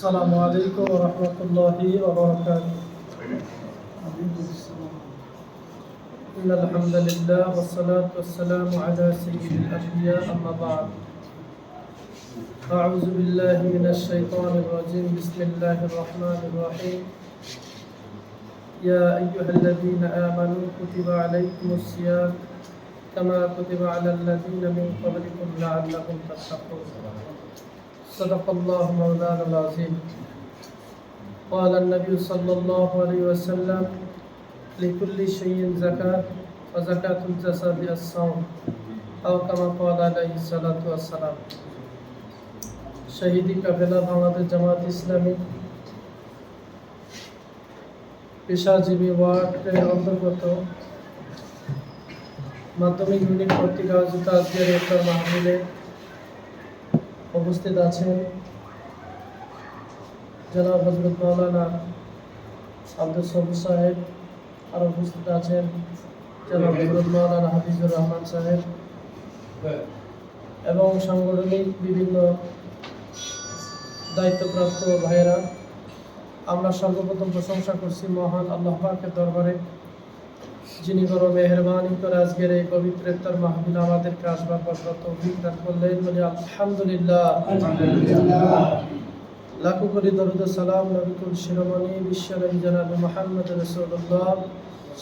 السلام عليكم ورحمة الله وبركاته. إن الحمد لله والصلاة والسلام على سيد الأنبياء أما بعد. أعوذ بالله من الشيطان الرجيم. بسم الله الرحمن الرحيم. يا أيها الذين آمنوا كتب عليكم الصيام كما كتب على الذين من قبلكم لعلكم تتقون. صدق الله مولانا العظيم قال النبي صلى الله عليه وسلم لكل شيء زكاة وزكاة الجسد الصوم أو كما قال عليه الصلاة والسلام শহীদি কাফেলা বাংলাদেশ জামাত ইসলামী পেশাজীবী ওয়ার্ডের অন্তর্গত মাধ্যমিক ইউনিট কর্তৃক আয়োজিত আজকের ইফতার মাহফিলে উপস্থিত আছেন জনাব হজরত মৌলানা আব্দুল সবুজ সাহেব, আর উপস্থিত আছেন জনাব হজরত মৌলানা হাফিজুর রহমান সাহেব এবং সাংগঠনিক বিভিন্ন দায়িত্বপ্রাপ্ত ভাইয়েরা। আমরা সর্বপ্রথম প্রশংসা করছি মহান আল্লাহ পাকের দরবারে। যিনি বড় মেহরবানি করে আজকের এই পবিত্র ইফতার মাহফিল আমাদেরকে আসবার পর তৌফিক দান করলেন বলে আলহামদুলিল্লাহ। লাখো কোটি দরুদ সালাম নবিকুল শিরোমণি বিশ্ব নবী জনাব মোহাম্মদ রসুল্লাহ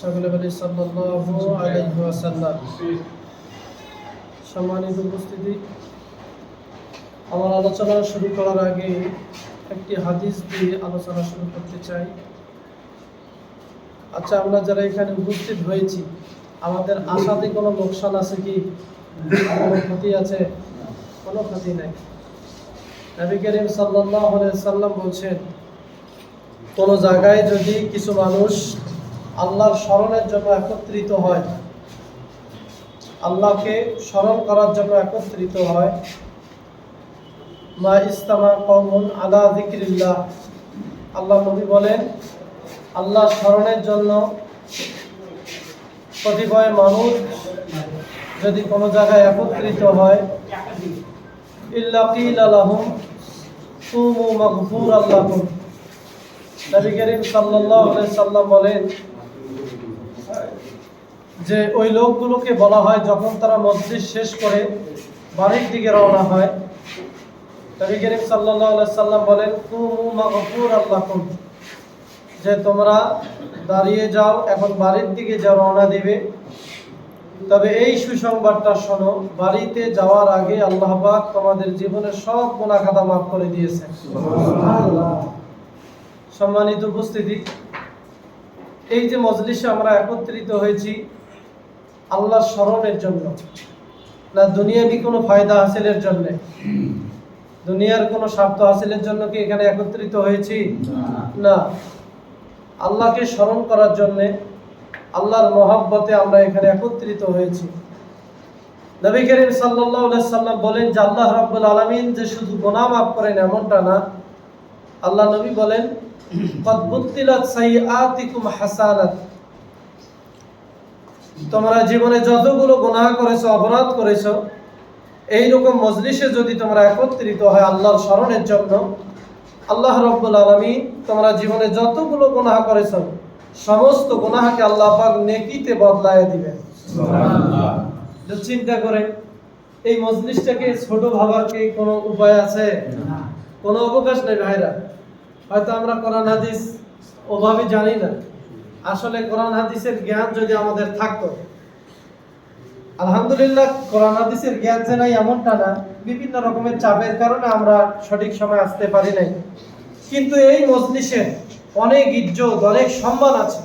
সকলে বলি সাল্লাল্লাহু আলাইহি ওয়াসাল্লাম। সম্মানিত উপস্থিতি আমার আলোচনা শুরু করার আগে একটি হাদিস দিয়ে আলোচনা শুরু করতে চাই। আচ্ছা আমরা যারা এখানে উপস্থিত হয়েছি, আমাদের আশাতে কোনো লোকসান আছে কি? কোনো ক্ষতি আছে? কোনো ক্ষতি নাই। নবী করিম আলাইহি সাল্লাম বলছেন, কোনো জায়গায় যদি কিছু মানুষ আল্লাহর স্মরণের জন্য একত্রিত হয়, আল্লাহকে স্মরণ করার জন্য একত্রিত হয়, মা ইস্তামা কৌমুন আলা যিকরিল্লাহ, আল্লাহ নবী বলেন আল্লাহ স্মরণের জন্য কতিপয় মানুষ যদি কোনো জায়গায় একত্রিত হয় আলাইহি সাল্লাম বলেন যে, ওই লোকগুলোকে বলা হয় যখন তারা মসজিদ শেষ করে বাড়ির দিকে রওনা হয়, নবী করিম আলাইহি সাল্লাম বলেন, কুমু মাগফুর আল্লাহুম যে তোমরা দাঁড়িয়ে যাও এখন বাড়ির দিকে যা রওনা দিবে। তবে এই সুসংবাদটা শোনো বাড়িতে যাওয়ার আগে আল্লাহ পাক তোমাদের জীবনের সব গুনাহ খাতা মাফ করে দিয়েছে সম্মানিত উপস্থিতি এই যে মজলিসে আমরা একত্রিত হয়েছি আল্লাহ স্মরণের জন্য না দুনিয়াবি কোনো ফায়দা হাসিলের জন্য? দুনিয়ার কোনো স্বার্থ হাসিলের জন্য কি এখানে একত্রিত হয়েছি? না। আল্লাহকে স্মরণ করার জন্যে আল্লাহর মহাব্বতে আমরা এখানে একত্রিত হয়েছি। নবী করিম আলাইহি সাল্লাম বলেন যে আল্লাহ রাব্বুল আলামিন যে শুধু গোনা মাফ করেন এমনটা না, আল্লাহ নবী বলেন, কদ বুত্তিলাত হাসানাত। তোমরা জীবনে যতগুলো গুনাহ করেছ, অপরাধ করেছ এই রকম মজলিসে যদি তোমরা একত্রিত হয় আল্লাহর স্মরণের জন্য আল্লাহ রব্বুল আলমী তোমরা জীবনে যতগুলো গুনাহ করেছ সমস্ত গুনাহকে আল্লাহ পাক নেকিতে বদলায় দিবেন। চিন্তা করে এই মজলিসটাকে ছোট ভাবার কি কোনো উপায় আছে? কোনো অবকাশ নেই ভাইরা। হয়তো আমরা কোরআন হাদিস ওভাবে জানি না। আসলে কোরআন হাদিসের জ্ঞান যদি আমাদের থাকতো আলহামদুলিল্লাহ, কোরআন, হাদিসের জ্ঞান যে নাই এমনটা না, বিভিন্ন রকমের চাপের কারণে আমরা সঠিক সময় আসতে পারি নাই। কিন্তু এই মজলিসে অনেক ইজ্জত, অনেক সম্মান আছে।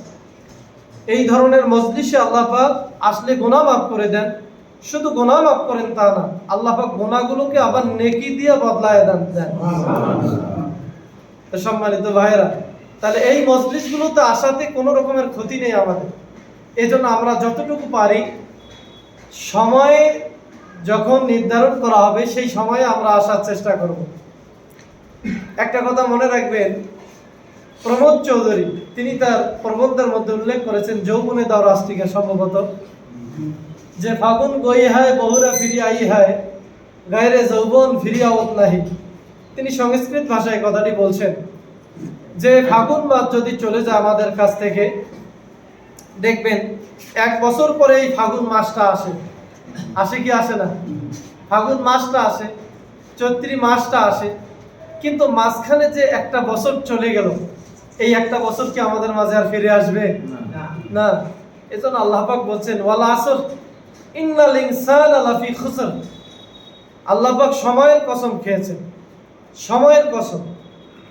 এই ধরনের মজলিসে আল্লাপাক আসলে গোনা মাফ করে দেন। শুধু গোনা মাফ করেন তা না আল্লাপাক গোনাগুলোকে আবার নেকি দিয়ে বদলায় দেন দেন। সম্মানিত ভাইরা তাহলে এই মজলিসগুলোতে আসাতে কোনো রকমের ক্ষতি নেই আমাদের। এজন্য আমরা যতটুকু পারি সময় যখন নির্ধারণ করা হবে, সেই সময়ে আমরা আসার চেষ্টা করব। একটা কথা মনে রাখবেন, প্রমোদ চৌধুরী, তিনি তার প্রবন্ধের মধ্যে উল্লেখ করেছেন, যৌবনে দাও রাষ্ট্রিকা সম্ভবত। যে ফাগুন গই হায়, বহুরা ফিরি আই হায়, গায়রে যৌবন ফিরিয়াওত নাহি। তিনি সংস্কৃত ভাষায় কথাটি বলছেন, যে ফাগুন মাস যদি চলে যায় আমাদের কাছ থেকে দেখবেন এক বছর পরে এই ফাগুন মাসটা আসে। আসে কি আসে না? ফাগুন মাসটা আসে চৈত্রী মাসটা আসে কিন্তু মাঝখানে যে একটা বছর চলে গেল এই একটা বছর কি আমাদের মাঝে আর ফিরে আসবে? না। এজন্য আল্লাহ পাক বলছেন ওয়ালা আসর ইন্নাল ইনসানা খুসর। আল্লাহ পাক সময়ের কসম খেয়েছেন সময়ের কসম।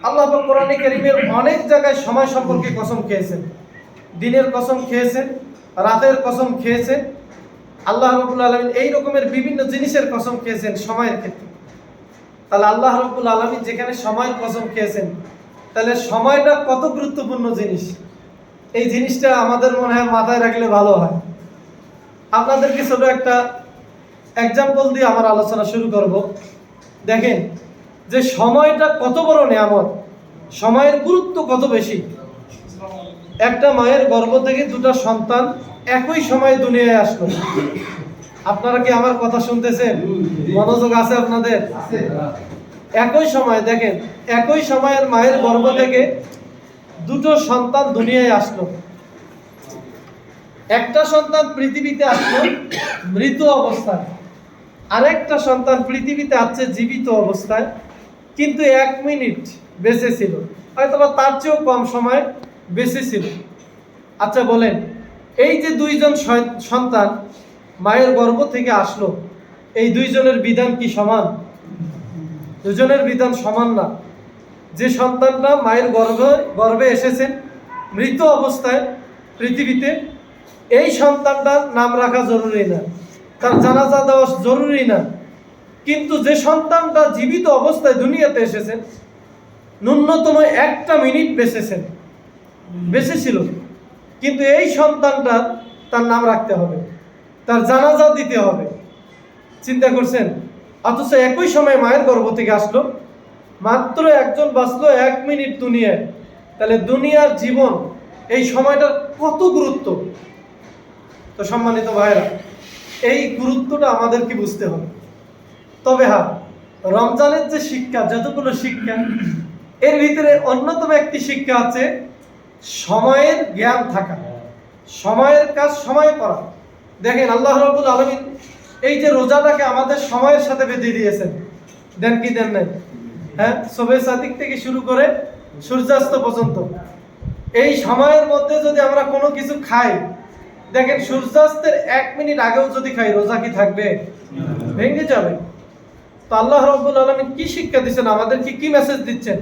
আল্লাহ পাক কোরআনে কারীমের অনেক জায়গায় সময় সম্পর্কে কসম খেয়েছেন। দিনের কসম খেয়েছেন রাতের কসম খেয়েছেন আল্লাহ রবুল আলমিন এই রকমের বিভিন্ন জিনিসের কসম খেয়েছেন সময়ের ক্ষেত্রে। তাহলে আল্লাহ রবুল আলমিন যেখানে সময়ের কসম খেয়েছেন, তাহলে সময়টা কত গুরুত্বপূর্ণ জিনিস? এই জিনিসটা আমাদের মনে হয় মাথায় রাখলে ভালো হয়। আপনাদেরকে ছোট একটা এক্সাম্পল দিয়ে আমার আলোচনা শুরু করব। দেখেন, যে সময়টা কত বড় নিয়ামত, সময়ের গুরুত্ব কত বেশি? একটা মায়ের গর্ভ থেকে দুটো সন্তান একই সময় দুনিয়ায় আসলো। আপনারা কি আমার কথা শুনতেছেন? মনোযোগ আছে আপনাদের? একই সময়, দেখেন, একই সময়ের মায়ের গর্ভ থেকে দুটো সন্তান দুনিয়ায় আসলো। একটা সন্তান পৃথিবীতে আসলো, মৃত অবস্থায়। আরেকটা সন্তান পৃথিবীতে আসছে জীবিত অবস্থায়, কিন্তু এক মিনিট বেঁচে ছিল। হয়তো তার চেয়েও কম সময় বেঁচে ছিল। আচ্ছা বলেন, এই যে দুইজন সন্তান মায়ের গর্ভ থেকে আসলো, এই দুইজনের বিধান কি সমান? দুজনের বিধান সমান না। যে সন্তানটা মায়ের গর্ভে গর্ভে এসেছেন মৃত অবস্থায় পৃথিবীতে, এই সন্তানটার নাম রাখা জরুরি না তার জানাজা দেওয়া জরুরি না। কিন্তু যে সন্তানটা জীবিত অবস্থায় দুনিয়াতে এসেছেন ন্যূনতম একটা মিনিট বেঁচেছেন। বেঁচে ছিল। কিন্তু এই সন্তানটা তার নাম রাখতে হবে। তার জানাজা দিতে হবে। চিন্তা করছেন? অথচ একই সময় মায়ের গর্ভ থেকে আসলো। মাত্র একজন বাঁচলো এক মিনিট দুনিয়ায় তাহলে দুনিয়ার জীবন এই সময়টার কত গুরুত্ব? তো সম্মানিত ভাইরা এই গুরুত্বটা আমাদেরকে বুঝতে হবে। তবে হ্যাঁ রমজানের যে শিক্ষা, যতগুলো শিক্ষা, এর ভিতরে অন্যতম একটি শিক্ষা আছে সময়ের জ্ঞান থাকা, সময়ের কাজ সময় করা। দেখেন আল্লাহ রবুল আলমিন এই যে রোজাটাকে আমাদের সময়ের সাথে বেঁধে দিয়েছেন। দেন কি দেন নাই? হ্যাঁ সবে সাদিক থেকে শুরু করে সূর্যাস্ত পর্যন্ত। এই সময়ের মধ্যে যদি আমরা কোনো কিছু খাই, দেখেন সূর্যাস্তের এক মিনিট আগেও যদি খাই, রোজা কি থাকবে? ভেঙে যাবে। তো আল্লাহ রব্বুল আলমিন কি শিক্ষা দিচ্ছেন? আমাদেরকে কি মেসেজ দিচ্ছেন?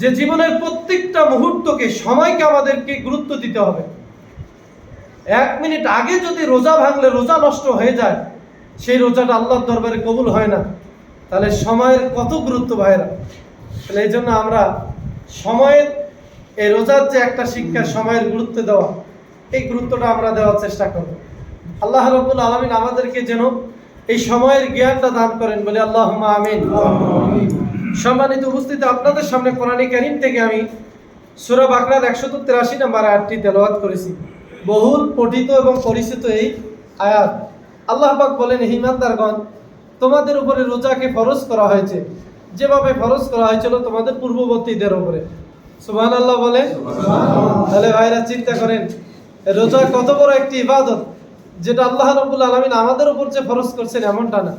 যে জীবনের প্রত্যেকটা মুহূর্তকে, সময়কে আমাদেরকে গুরুত্ব দিতে হবে। এক মিনিট আগে যদি রোজা ভাঙলে রোজা নষ্ট হয়ে যায়, সেই রোজাটা আল্লাহর দরবারে কবুল হয় না। তাহলে সময়ের কত গুরুত্ব ভাইরা তাহলে এই জন্য আমরা সময়ের, এই রোজার যে একটা শিক্ষা, সময়ের গুরুত্ব দেওয়া, এই গুরুত্বটা আমরা দেওয়ার চেষ্টা করব। আল্লাহ রব্বুল আলমিন আমাদেরকে যেন এই সময়ের জ্ঞানটা দান করেন বলে আল্লাহ আমিন। সম্মানিত উপস্থিতি আপনাদের সামনে কোরআনী কারিম থেকে আমি সুরা বাকরার একশত তিরাশি নম্বর আয়াতটি তেলাওয়াত করেছি। বহুল পঠিত এবং পরিচিত এই আয়াত। আল্লাহ পাক বলেন হিমানদারগণ তোমাদের উপরে রোজাকে ফরজ করা হয়েছে। যেভাবে ফরজ করা হয়েছিল তোমাদের পূর্ববর্তীদের উপরে। সুবহান আল্লাহ বলে তাহলে ভাইরা চিন্তা করেন রোজা কত বড় একটি ইবাদত যেটা আল্লাহ রব্বুল আলমিন আমাদের উপর যে ফরজ করছেন এমনটা না।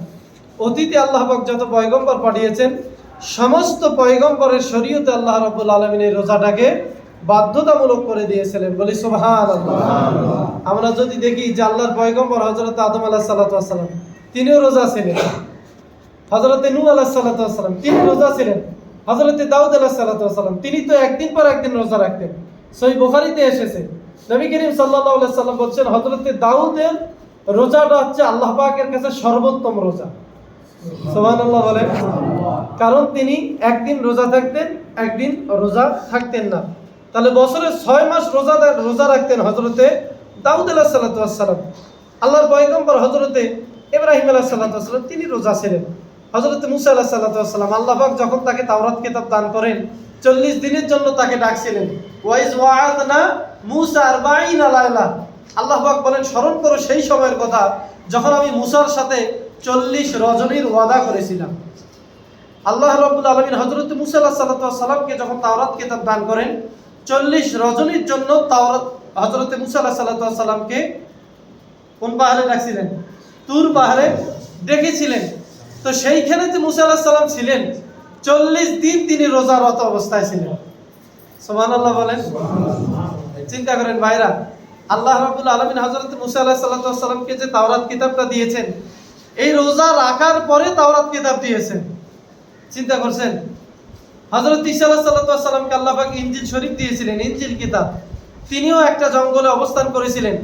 অতীতে আল্লাহ পাক যত পয়গম্বর পাঠিয়েছেন সমস্ত পয়গম্বরের শরীয়তে আল্লাহ রব্বুল আলমিন এই রোজাটাকে বাধ্যতামূলক করে দিয়েছিলেন। বলি সুবহান আমরা যদি দেখি যে আল্লাহর পয়গম্বর হজরত আদম আলাহ সাল্লাম তিনিও রোজা ছিলেন। হজরতে নূ আলাহ সাল্লাম তিনি রোজা ছিলেন। হজরতে দাউদ আলাহ সাল্লাম তিনি তো একদিন পর একদিন রোজা রাখতেন। সই বুখারিতে এসেছে। নবী করিম সাল্লাহ সাল্লাম বলছেন হজরতে দাউদের রোজাটা হচ্ছে আল্লাহ পাকের কাছে সর্বোত্তম রোজা। সুবহানাল্লাহ বলেন। কারণ তিনি একদিন রোজা থাকতেন, একদিন রোজা থাকতেন না। তাহলে বছরে ছয় মাস রোজা রোজা রাখতেন হজরতে দাউদ আলাহ সাল্লাম আল্লাহর পয়গম্বর হজরতে ইব্রাহিম আলাহ সাল্লাম তিনি রোজা ছিলেন। হজরত মুসা আল্লাহ সাল্লাম আল্লাহ পাক যখন তাকে তাওরাত কিতাব দান করেন, চল্লিশ দিনের জন্য তাকে ডাকছিলেন, ওয়াইজ ওয়াদ না মুসা আরবাইন আলাইলা আল্লাহ পাক বলেন, স্মরণ করো সেই সময়ের কথা, যখন আমি মুসার সাথে চল্লিশ রজনীর ওয়াদা করেছিলাম। আল্লাহ রাব্বুল আলামিন হজরত মুসা আলাইহিস সালাতু যখন তাওরাত কিতাব দান করেন 40 রজনীর জন্য তাওরাত হযরত মুসা আলাইহিস সালাতু কোন পাহাড়ে রাখছিলেন? তুর পাহাড়ে ডেকেছিলেন। তো সেইখানে যে মুসা আলাইহিস সালাম ছিলেন 40 দিন তিনি রোজারত অবস্থায় ছিলেন। সুবহানাল্লাহ বলেন। চিন্তা করেন ভাইরা আল্লাহ রাব্বুল আলামিন হযরত মুসা আলাইহিস সালাতু ওয়াস যে তাওরাত কিতাবটা দিয়েছেন এই রোজা রাখার পরে তাওরাত কিতাব দিয়েছেন। চিন্তা করছেন? হজরত ঈসা সাল্লামকে আল্লাহ ইঞ্জিল শরীফ দিয়েছিলেন ইঞ্জিল কিতাব। তিনিও একটা জঙ্গলে অবস্থান করেছিলেন।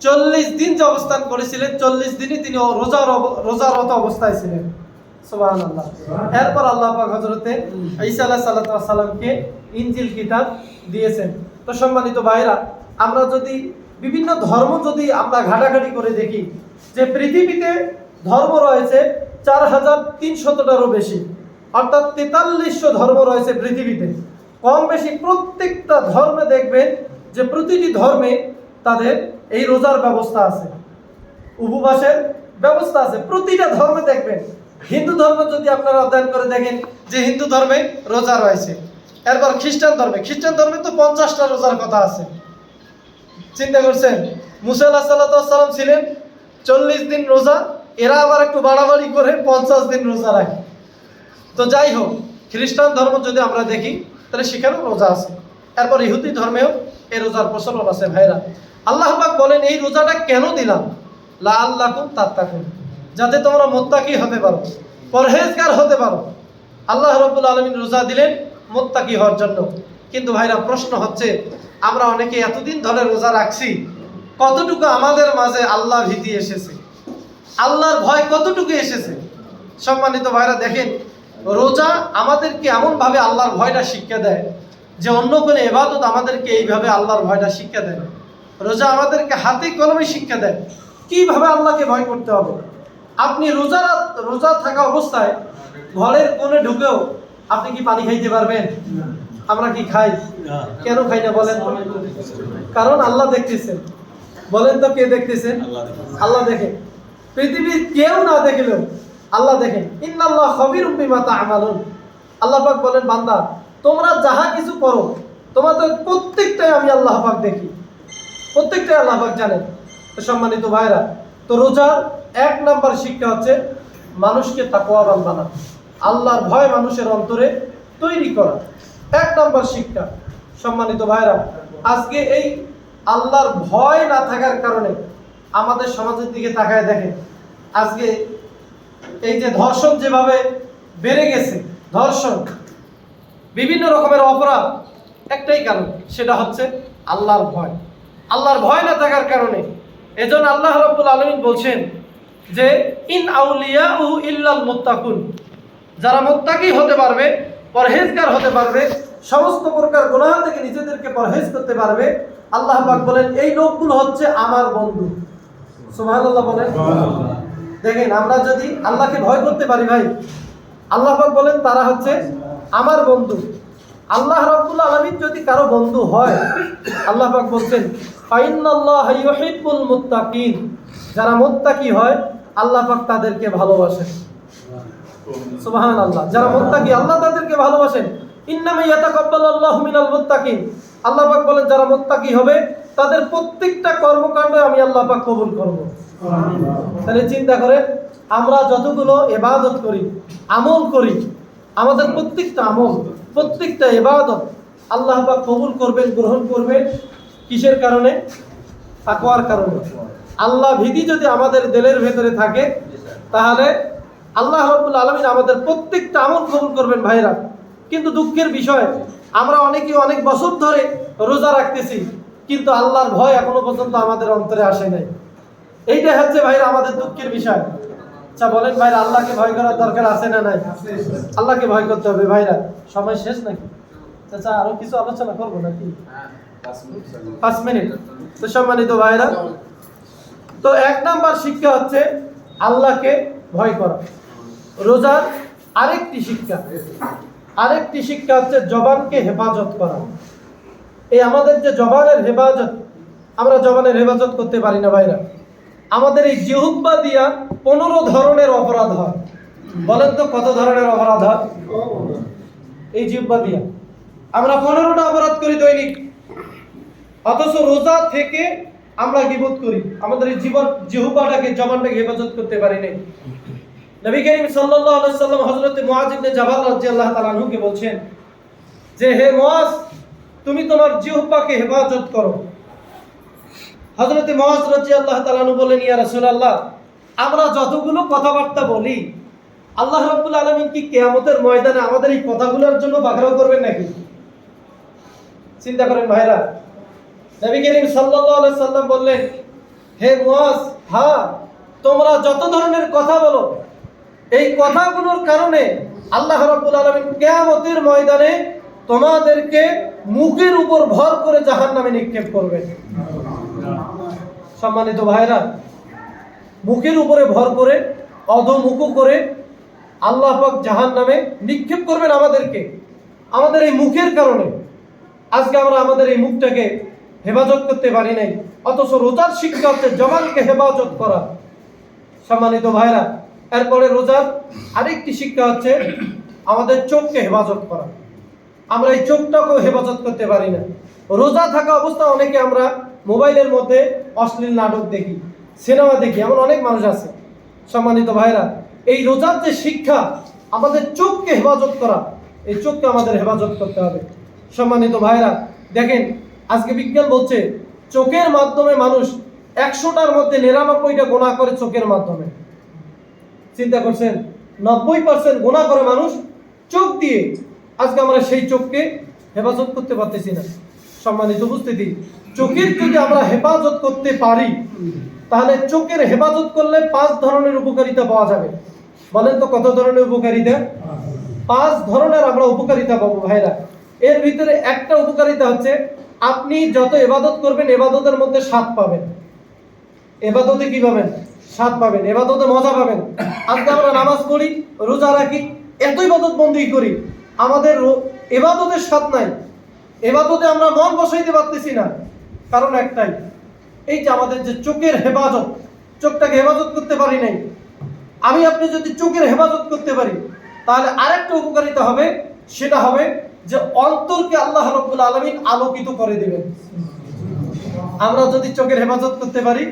চল্লিশ দিন যে অবস্থান করেছিলেন, চল্লিশ দিনই তিনি অব- রোজারত অবস্থায় ছিলেন। এরপর আল্লাহ হজরতে ঈসা ইঞ্জিল কিতাব দিয়েছেন। তো সম্মানিত ভাইরা, আমরা যদি বিভিন্ন ধর্ম যদি আমরা ঘাটাঘাটি করে দেখি, যে পৃথিবীতে ধর্ম রয়েছে চার হাজার তিনশতটারও বেশি। অর্থাৎ তেতাল্লিশশো ধর্ম রয়েছে পৃথিবীতে। কম বেশি প্রত্যেকটা ধর্মে দেখবেন যে প্রতিটি ধর্মে তাদের এই রোজার ব্যবস্থা আছে। উপবাসের ব্যবস্থা আছে। প্রতিটা ধর্মে দেখবেন। হিন্দু ধর্ম যদি আপনারা অধ্যয়ন করে দেখেন যে হিন্দু ধর্মে রোজা রয়েছে। এরপর খ্রিস্টান ধর্মে। খ্রিস্টান ধর্মে তো পঞ্চাশটা রোজার কথা আছে। চিন্তা করছেন? মুসা আল্লাহ সাল্লাম ছিলেন চল্লিশ দিন রোজা এরা আবার একটু বাড়াবাড়ি করে পঞ্চাশ দিন রোজা রাখে। তো যাই হোক, খ্রিস্টান ধর্ম যদি আমরা দেখি, তাহলে সেখানেও রোজা আছে। এরপর ইহুদি ধর্মেও এই রোজার প্রচলন আছে, ভাইরা। আল্লাহ বলেন, এই রোজাটা কেন দিলাম? লা আল্লাহ তাত্তাকুন। যাতে তোমরা মোত্তাকি হতে পারো, পরহেজগার হতে পারো। আল্লাহ রব্বুল আলমিন রোজা দিলেন মোত্তাকি হওয়ার জন্য। কিন্তু ভাইরা, প্রশ্ন হচ্ছে, আমরা অনেকে এতদিন ধরে রোজা রাখছি, কতটুকু আমাদের মাঝে আল্লাহ ভীতি এসেছে? আল্লাহর ভয় কতটুকু এসেছে? সম্মানিত ভাইরা দেখেন রোজা আমাদেরকে এমনভাবে আল্লাহর ভয়টা শিক্ষা দেয় যে অন্য কোনো এবাদত আমাদেরকে এইভাবে আল্লাহর ভয়টা শিক্ষা দেয় রোজা আমাদেরকে হাতে কলমে শিক্ষা দেয় কীভাবে আল্লাহকে ভয় করতে হবে। আপনি রোজা রোজা থাকা অবস্থায় ঘরের কোণে ঢুকেও আপনি কি পানি খাইতে পারবেন? আমরা কি খাই? কেন খাই না বলেন? কারণ আল্লাহ দেখতেছেন। বলেন তো কে দেখতেছেন? আল্লাহ দেখে পৃথিবীর কেউ না দেখলেও আল্লাহ দেখেন। ইন্নাল্লাহ খবির বিমা তা'মালুন। আল্লাহ পাক বলেন, বান্দা, তোমরা যাহা কিছু করো, তোমাদের প্রত্যেকটাই আমি আল্লাহ পাক দেখি। প্রত্যেকটাই আল্লাহ পাক জানেন। সম্মানিত ভাইরা তো রোজার এক নাম্বার শিক্ষা হচ্ছে মানুষকে তাকওয়াবান বানানো আল্লাহর ভয় মানুষের অন্তরে তৈরি করা। এক নাম্বার শিক্ষা, সম্মানিত ভাইরা আজকে এই আল্লাহর ভয় না থাকার কারণে আমাদের সমাজের দিকে তাকায় দেখেন। আজকে এই যে ধর্ষণ যেভাবে বেড়ে গেছে, ধর্ষণ, বিভিন্ন রকমের অপরাধ, একটাই কারণ, সেটা হচ্ছে আল্লাহর ভয়। আল্লাহর ভয় না থাকার কারণে এজন আল্লাহ রব্বুল আলমিন বলছেন যে, ইন আউলিয়া উ ইল্লাল মুত্তাকুন। যারা মুত্তাকি হতে পারবে, পরহেজগার হতে পারবে, সমস্ত প্রকার গুনাহ থেকে নিজেদেরকে পরহেজ করতে পারবে, আল্লাহ বলেন, এই লোকগুলো হচ্ছে আমার বন্ধু। সুবহানাল্লাহ বলেন। দেখেন আমরা যদি আল্লাহকে ভয় করতে পারি ভাই আল্লাহ বলেন তারা হচ্ছে আমার বন্ধু। আল্লাহ রাব্বুল আলামিন যদি কারও বন্ধু হয় আল্লাহ পাক বলছেন ফাইনাল্লাহা ইউহিব্বুল মুত্তাকিন। যারা মুত্তাকি হয় আল্লাহ পাক তাদেরকে ভালোবাসেন। সুবাহান আল্লাহ যারা মুত্তাকি আল্লাহ তাদেরকে ভালোবাসেন। ইন্নামা ইয়াতাকাব্বালুল্লাহু মিনাল মুত্তাকিন। আল্লাহ পাক বলেন যারা মুত্তাকি হবে তাদের প্রত্যেকটা কর্মকাণ্ড আমি আল্লাহ পাক কবুল করব। তাহলে চিন্তা করে আমরা যতগুলো এবাদত করি, আমল করি, আমাদের প্রত্যেকটা আমল, প্রত্যেকটা এবাদত আল্লাহ পাক কবুল করবেন, গ্রহণ করবেন। কিসের কারণে? তাকওয়ার কারণে। আল্লাহ ভীতি যদি আমাদের দিলের ভেতরে থাকে, তাহলে আল্লাহ রাব্বুল আলামিন আমাদের প্রত্যেকটা আমল কবুল করবেন ভাইরা। কিন্তু দুঃখের বিষয়, আমরা অনেকে অনেক বছর ধরে রোজা রাখতেছি কিন্তু আল্লাহর ভয় এখনও পর্যন্ত আমাদের অন্তরে আসে নাই। এইটা হচ্ছে ভাইরা আমাদের দুঃখের বিষয়। আচ্ছা বলেন ভাইরা, আল্লাহকে ভয় করার দরকার আছে না নাই? আল্লাহকে ভয় করতে হবে ভাইরা। সময় শেষ নাকি? আচ্ছা আরও কিছু আলোচনা করব নাকি? পাঁচ মিনিট। তো সম্মানিত ভাইরা, তো এক নাম্বার শিক্ষা হচ্ছে আল্লাহকে ভয় করা। রোজার আরেকটি শিক্ষা। আরেকটি শিক্ষা হচ্ছে জবানকে হেফাজত করা। এই আমাদের যে জবানের হেফাজত, আমরা জবানের হেফাজত করতে পারি না ভাইরা। আমাদের এই জিহুব্বা দিয়া পনেরো ধরনের অপরাধ হয়। বলেন তো কত ধরনের অপরাধ হয়? এই জিব্বা দিয়া। আমরা পনেরোটা অপরাধ করি দৈনিক। অথচ রোজা থেকে আমরা গিবত করি। আমাদের এই জীবন, জিহুব্বাটাকে, জবানটাকে হেফাজত করতে পারি নাই। নবী করিম সাল্লাল্লাহু আলাইহি সাল্লাম হযরত মুআজ ইবনে জাবাল রাদিয়াল্লাহু তাআলা বলছেন যে, হে মুআজ তুমি তোমার জিহ্বাকে হেফাজত করো। হযরত মুআজ রাদিয়াল্লাহু তাআলা আনহু বলেন ইয়া রাসূলুল্লাহ, আমরা যতগুলো কথাবার্তা বলি, আল্লাহ রাব্বুল আলামিন কি কিয়ামতের ময়দানে আমাদের এই কথাগুলোর জন্য বাগড়াও করবেন নাকি? চিন্তা করেন ভাইরা, নবী করিম আলাইহি সাল্লাম বললেন, হে মুয়াজ হ্যাঁ তোমরা যত ধরনের কথা বলো, এই কথাগুলোর কারণে আল্লাহ রাব্বুল আলামিন কিয়ামতের ময়দানে তোমাদেরকে মুখের উপর ভর করে জাহান্নামে নিক্ষেপ করবেন সম্মানিত ভাইরা, মুখের উপরে ভর করে, অধমুখ করে আল্লাহ পাক জাহান্নামে নিক্ষেপ করবেন আমাদেরকে। আমাদের এই মুখের কারণে। আজকে আমরা আমাদের এই মুখটাকে হেফাজত করতে পারি নাই, অথচ রোজার শিক্ষা হচ্ছে জবানকে হেফাজত করা। সম্মানিত ভাইরা, এরপরে রোজার আরেকটি শিক্ষা হচ্ছে আমাদের চোখকে হেফাজত করা। আমরা এই চোখটাকেও হেফাজত করতে পারি না। রোজা থাকা অবস্থা অনেকে আমরা মোবাইলের মধ্যে অশ্লীল নাটক দেখি, সিনেমা দেখি, এমন অনেক মানুষ আছে। সম্মানিত ভাইরা এই রোজার যে শিক্ষা, আমাদের চোখকে হেফাজত করা, এই চোখকে আমাদের হেফাজত করতে হবে। সম্মানিত ভাইরা দেখেন, আজকে বিজ্ঞান বলছে, চোখের মাধ্যমে মানুষ একশোটার মধ্যে নিরানব্বইটা গোনা করে চোখের মাধ্যমে। চিন্তা করছেন, নব্বই পার্সেন্ট গোনা করে মানুষ চোখ দিয়ে আজকে আমরা সেই চোখকে হেফাজত করতে পারতেছি না। সম্মানিত উপস্থিতি, চোখের যদি আমরা হেফাজত করতে পারি, তাহলে চোখের হেফাজত করলে পাঁচ ধরনের উপকারিতা পাওয়া যাবে। বলেন তো কত ধরনের উপকারিতা? পাঁচ ধরনের আমরা উপকারিতা পাবো ভাইরা। এর ভিতরে একটা উপকারিতা হচ্ছে, আপনি যত এবাদত করবেন, এবাদতের মধ্যে স্বাদ পাবেন। এবাদতে কি পাবেন? স্বাদ পাবেন। এবাদতে মজা পাবেন। আজকে আমরা নামাজ পড়ি, রোজা রাখি, এত ইবাদত বন্দি করি। আমাদের এবাদতের স্বাদ নাই। এবাদতে আমরা মন বসাইতে পারতেছি না, কারণ একটাই, এই যে আমাদের যে চোখের হেফাজত, চোখটাকে হেফাজত করতে পারি নাই। আমি আপনি যদি চোখের হেফাজত করতে পারি, তাহলে আরেকটা উপকারিতা হবে, সেটা হবে যে অন্তরকে আল্লাহ রব্বুল আলমিন আলোকিত করে দেবেন। আমরা যদি চোখের হেফাজত করতে পারি,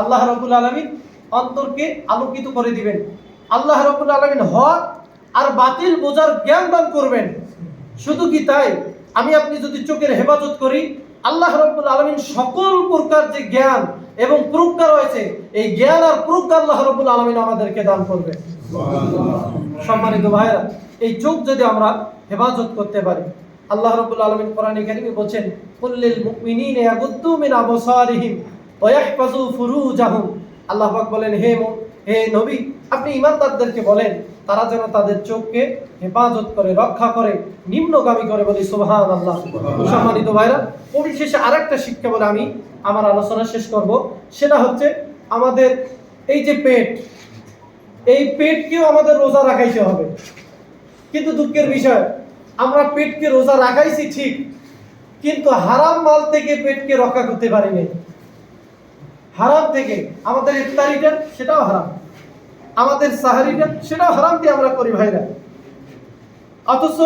আল্লাহ রব্বুল আলমিন অন্তরকে আলোকিত করে দিবেন। আল্লাহ রব্বুল আলমিন হক আর বাতিল বোঝার জ্ঞান দান করবেন। শুধু কি তাই? আমি আপনি যদি চোখের হেফাজত করি, আল্লাহ রব্বুল আলমিন সকল প্রকার যে জ্ঞান এবং প্রজ্ঞা রয়েছে, এই জ্ঞান আর প্রজ্ঞা আল্লাহ রব্বুল আলমিন আমাদেরকে দান করবে সম্মানিত ভাইরা এই চোখ যদি আমরা হেফাজত করতে পারি, আল্লাহ রাব্বুল আলামিন কোরআনে কারিমে বলছেন কুল্লিল মুমিনিনা ইয়াগুদ্দু মিন আবসারিহিম ওয়া ফুরুজাহুম। আল্লাহ পাক বলেন, হে মু- হে নবী আপনি ইমানদারদেরকে বলেন তারা যেন তাদের চোখকে হেফাজত করে রক্ষা করে নিম্নগামী করে বলি সুবহানাল্লাহ। সম্মানিত ভাইরা পরিশেষে আরেকটা শিক্ষা বলে আমি আমার আলোচনা শেষ করব। সেটা হচ্ছে আমাদের এই যে পেট এই পেটকেও আমাদের রোজা রাখাইতে হবে। কিন্তু দুঃখের বিষয় আমরা পেটকে রোজা রাখাইছি ঠিক কিন্তু হারাম মাল থেকে পেটকে রক্ষা করতে পারি পারিনি হারাম থেকে আমাদের ইফতারিটা সেটাও হারাম। আমাদের সাহারিটা সেটাও হারাম দিয়ে আমরা করি ভাইরা। অথচ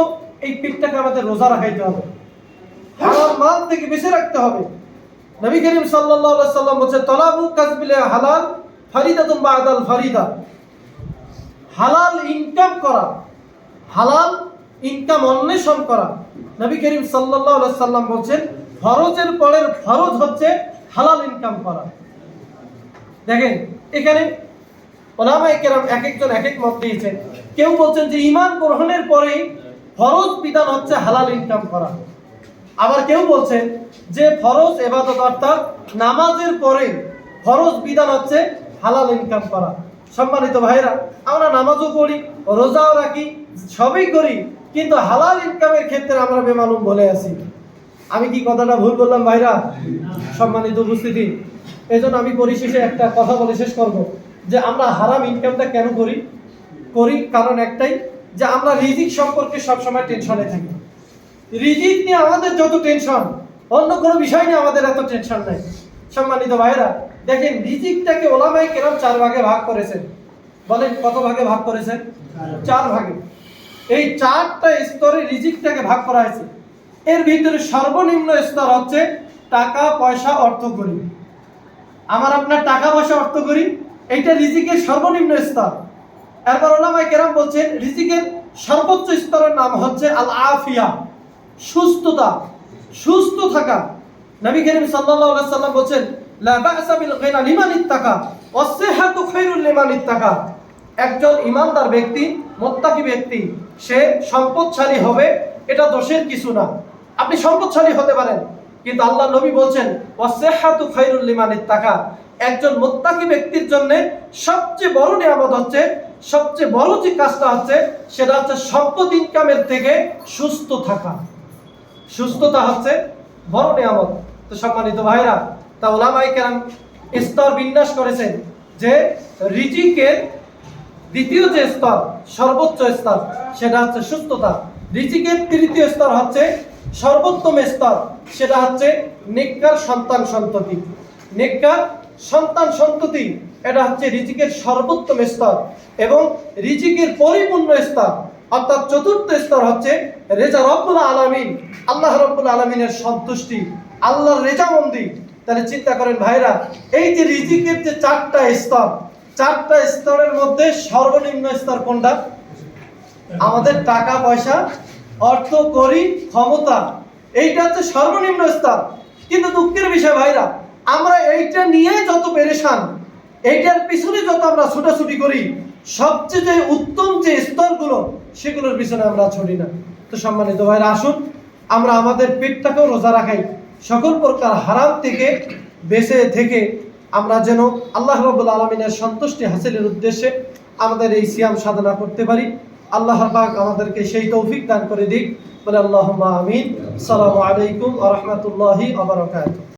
এই পেটটাকে আমাদের রোজা রাখাইতে হবে। হারাম মাল থেকে বেঁচে রাখতে হবে। নবী করিম আলাইহি সাল্লাম বলছে তলাবু কাসবিলে হালাল ফারিদাতুম বাদাল ফারিদা। হালাল ইনকাম করা, হালাল ইনকাম অন্বেষণ করা। নবী করিম আলাইহি সাল্লাম বলছেন, ফরজের পরের ফরজ হচ্ছে হালাল ইনকাম করা। দেখেন, এখানে ওলামায়ে কেরাম এক একজন এক এক মত দিয়েছেন। কেউ বলছেন যে ইমান গ্রহণের পরেই ফরজ বিধান হচ্ছে হালাল ইনকাম করা। আবার কেউ বলছেন যে ফরজ এবাদত অর্থাৎ নামাজের পরে ফরজ বিধান হচ্ছে হালাল ইনকাম করা। সম্মানিত ভাইরা আমরা নামাজও পড়ি, রোজাও রাখি, সবই করি, কিন্তু হালাল ইনকামের ক্ষেত্রে আমরা বেমালুম বলে আছি। আমি কি কথাটা ভুল বললাম ভাইরা? সম্মানিত উপস্থিতি। এই জন্য আমি পরিশেষে একটা কথা বলে শেষ করব যে আমরা হারাম ইনকামটা কেন করি? করি কারণ একটাই যে আমরা রিজিক সম্পর্কে সবসময় টেনশনে থাকি। রিজিক নিয়ে আমাদের যত টেনশন অন্য কোনো বিষয় নিয়ে আমাদের এত টেনশন নাই। সম্মানিত ভাইরা দেখেন রিজিকটাকে ওলামাই কেরাম চার ভাগে ভাগ করেছেন। বলেন, কত ভাগে ভাগ করেছেন? চার ভাগে। এই চারটা স্তরে রিজিকটাকে ভাগ করা হয়েছে। এর ভিতরে সর্বনিম্ন স্তর হচ্ছে টাকা, পয়সা অর্থ করি আমার আপনার টাকা পয়সা অর্থ করি, এইটা রিজিকের সর্বনিম্ন স্তর। এরপর ওলামাই কেরাম বলছেন, রিজিকের সর্বোচ্চ স্তরের নাম হচ্ছে আল আফিয়া সুস্থতা, সুস্থ থাকা। নবী করিম সাল্লাল্লাহু সাল্লাম বলছেন, লা বা'সা বিল গিনা লিমান ইত্তাকা ওয়াসিহাতু খায়রুল লিমান ইত্তাকা। একজন ইমানদার ব্যক্তি, মোত্তাকি ব্যক্তি, সে সম্পদশালী হবে, এটা দোষের কিছু না। আপনি সম্পদশালী হতে পারেন। কিন্তু আল্লাহ নবী বলছেন, ওয়াসিহাতু খায়রুল লিমান একজন মোত্তাকি ব্যক্তির জন্য সবচেয়ে বড় নিয়ামত হচ্ছে, সবচেয়ে বড় যে কাজটা হচ্ছে, সেটা হচ্ছে সম্পদ ইনকামের থেকে সুস্থ থাকা। সুস্থতা হচ্ছে বড় নিয়ামত। তো সম্মানিত ভাইরা, তা ওলামাই কেরাম স্তর বিন্যাস করেছেন যে রিজিকের দ্বিতীয় যে স্তর, সর্বোচ্চ স্তর, সেটা হচ্ছে সুস্থতা। রিজিকের তৃতীয় স্তর হচ্ছে সর্বোত্তম স্তর সেটা হচ্ছে নিকার সন্তান সন্ততি। নিকার সন্তান সন্ততি, এটা হচ্ছে রিজিকের সর্বোত্তম স্তর এবং রিজিকের পরিপূর্ণ স্তর। অর্থাৎ চতুর্থ স্তর হচ্ছে রেজা রব্বুল আলামিন, আল্লাহ রব্বুল আলামিনের সন্তুষ্টি, আল্লাহর রেজামন্দি। তাহলে চিন্তা করেন ভাইরা, এই যে রিজিকের যে চারটা স্তর, চারটা স্তরের মধ্যে সর্বনিম্ন স্তর কোনটা? আমাদের টাকা পয়সা অর্থ করি ক্ষমতা। এইটা হচ্ছে সর্বনিম্ন স্তর। কিন্তু দুঃখের বিষয় ভাইরা, আমরা এইটা নিয়ে যত পেরেশান, এইটার পিছনে যত আমরা ছুটাছুটি করি, সবচেয়ে যে উত্তম যে স্তরগুলো, সেগুলোর পিছনে আমরা ছুটি না। তো সম্মানিত ভাইরা, আসুন, আমরা আমাদের পেটটাকেও রোজা রাখাই। সকল প্রকার হারাম থেকে বেঁচে থেকে আমরা যেন আল্লাহ রবুল আলমিনের সন্তুষ্টি হাসিলের উদ্দেশ্যে আমাদের এই সিয়াম সাধনা করতে পারি। আল্লাহ পাক আমাদেরকে সেই তৌফিক দান করে দিক। বলে আল্লাহ আমিন। সালামু আলাইকুম আ রহমতুল্লাহি আবরকাত